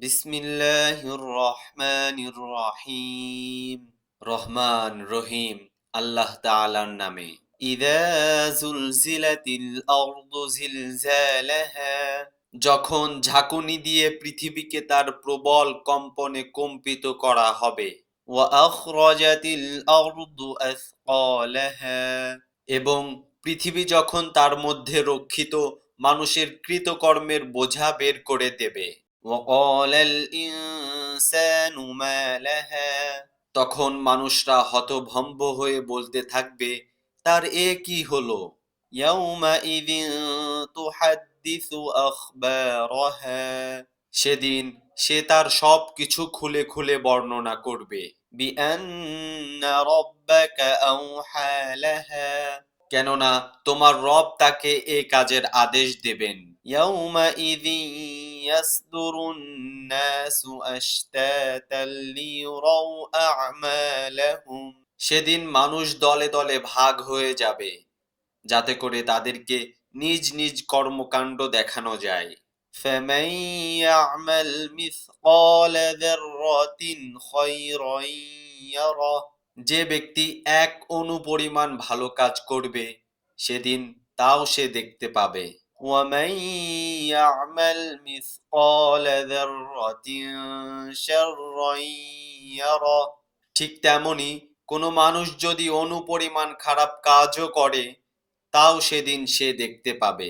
বিসমিল্লাহির রহমানির রহমান রহিম আল্লাহ তাআলার নামে। ইদা জুলজিলাতিল আরদু যখন ঝাঁকুনি দিয়ে পৃথিবীকে তার প্রবল কম্পনে কম্পিত করা হবে। এবং পৃথিবী যখন তার মধ্যে রক্ষিত, মানুষের কৃতকর্মের বোঝা বের করে দেবে। وقال الإنسان ما لها তখন মানুষরা হতভম্ব হয়ে বলতে থাকবে তার এ কি হলো يومئذ تحدث أخبارها সেদিন সে তার সব কিছু খুলে খুলে বর্ণনা করবে بأن ربك أوحى لها কেননা তোমার রব তাকে এ কাজের আদেশ দেবেন يومئذ يصدر الناس أشتاتا ليروا أعمالهم সেদিন মানুষ দলে দলে ভাগ হয়ে যাবে যাতে করে তাদেরকে নিজ নিজ কর্মকাণ্ড দেখানো যায় فمن يعمل مثقال ذرة خيرا يره যে ব্যক্তি এক অণু পরিমাণ ভালো কাজ করবে সেদিন তাও সে দেখতে পাবে ومن يعمل مثقال ذرة شرا يره ঠিক তেমনি কোনো মানুষ যদি অণু পরিমাণ খারাপ কাজও করে তাও সেদিন সে দেখতে পাবে